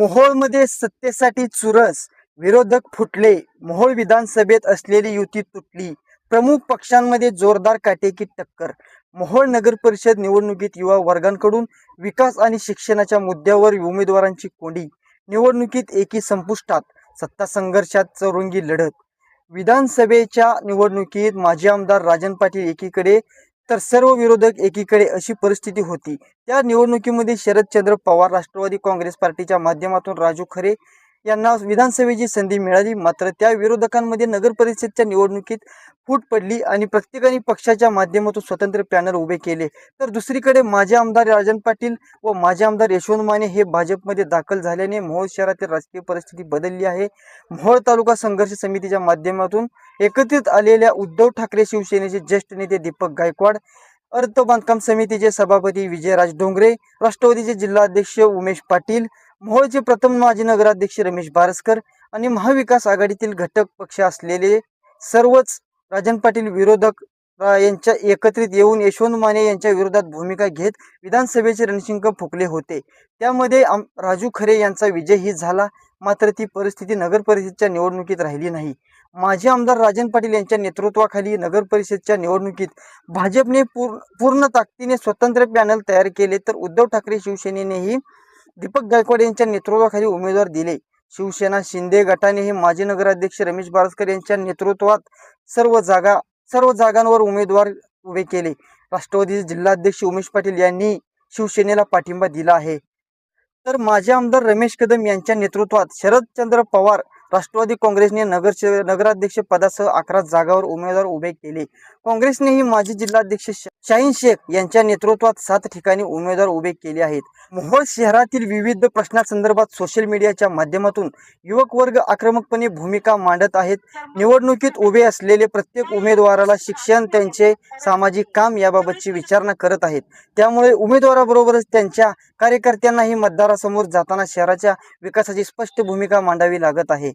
मोहोळमध्ये सत्तेसाठी चुरस विरोधक फुटले. मोहोळ विधानसभेत असलेली युती तुटली. प्रमुख पक्षांमध्ये जोरदार काटेकी टक्कर. मोहोळ नगर परिषद निवडणुकीत युवा वर्गांकडून विकास आणि शिक्षणाच्या मुद्द्यावर उमेदवारांची कोंडी. निवडणुकीत एकी संपुष्टात सत्ता संघर्षात चौरंगी लढत. विधानसभेच्या निवडणुकीत माजी आमदार राजन पाटील एकीकडे तर सर्व विरोधक एकीकडे अशी परिस्थिती होती. त्या निवडणुकीमध्ये शरदचंद्र पवार राष्ट्रवादी काँग्रेस पार्टीच्या माध्यमातून राजू खरे यांना विधानसभेची संधी मिळाली. मात्र त्या विरोधकांमध्ये नगर परिषदच्या निवडणुकीत फूट पडली आणि प्रत्येकाने पक्षाच्या माध्यमातून स्वतंत्र पॅनल उभे केले. तर दुसरीकडे माजी आमदार राजन पाटील व माजी आमदार यशवंत माने हे भाजपमध्ये दाखल झाल्याने मोहोळ शहरातील राजकीय परिस्थिती बदलली आहे. मोहोळ तालुका संघर्ष समितीच्या माध्यमातून एकत्रित आलेल्या उद्धव ठाकरे शिवसेनेचे ज्येष्ठ नेते दीपक गायकवाड अर्थ बांधकाम समितीचे सभापती विजयराज डोंगरे राष्ट्रवादीचे जिल्हाध्यक्ष उमेश पाटील मोहोळचे प्रथम माजी नगराध्यक्ष रमेश बारसकर आणि महाविकास आघाडीतील घटक पक्ष असलेले सर्वच राजन पाटील विरोधक यांच्या एकत्रित येऊन यशवंत माने यांच्या विरोधात भूमिका घेत विधानसभेचे रणशिंग फुकले होते. त्यामध्ये आम राजू खरे यांचा विजयही झाला मात्र ती परिस्थिती नगर परिषदच्या निवडणुकीत राहिली नाही. माजी आमदार राजन पाटील यांच्या नेतृत्वाखाली नगर परिषदच्या निवडणुकीत भाजपने पूर्ण पूर्ण ताकदीने स्वतंत्र पॅनल तयार केले तर उद्धव ठाकरे शिवसेनेनेही दीपक गायकवाड यांच्या नेतृत्वाखाली उमेदवार दिले. शिवसेना शिंदे गटाने हे माजी नगराध्यक्ष रमेश बारसकर यांच्या नेतृत्वात सर्व जागा सर्व जागांवर उमेदवार उभे केले. राष्ट्रवादीचे जिल्हाध्यक्ष उमेश पाटील यांनी शिवसेनेला पाठिंबा दिला आहे. तर माजी आमदार रमेश कदम यांच्या नेतृत्वात शरदचंद्र पवार राष्ट्रवादी काँग्रेसने नगर नगराध्यक्ष पदासह अकरा जागावर उमेदवार उभे केले. काँग्रेसनेही माजी जिल्हाध्यक्ष शाहीन शेख यांच्या नेतृत्वात सात ठिकाणी उमेदवार उभे केले आहेत. मोहोळ शहरातील विविध प्रश्नांसंदर्भात सोशल मीडियाच्या माध्यमातून युवक वर्ग आक्रमकपणे भूमिका मांडत आहेत. निवडणुकीत उभे असलेले प्रत्येक उमेदवाराला शिक्षण त्यांचे सामाजिक काम याबाबतची विचारणा करत आहेत. त्यामुळे उमेदवाराबरोबरच त्यांच्या कार्यकर्त्यांनाही मतदारासमोर जाताना शहराच्या विकासाची स्पष्ट भूमिका मांडावी लागत आहे.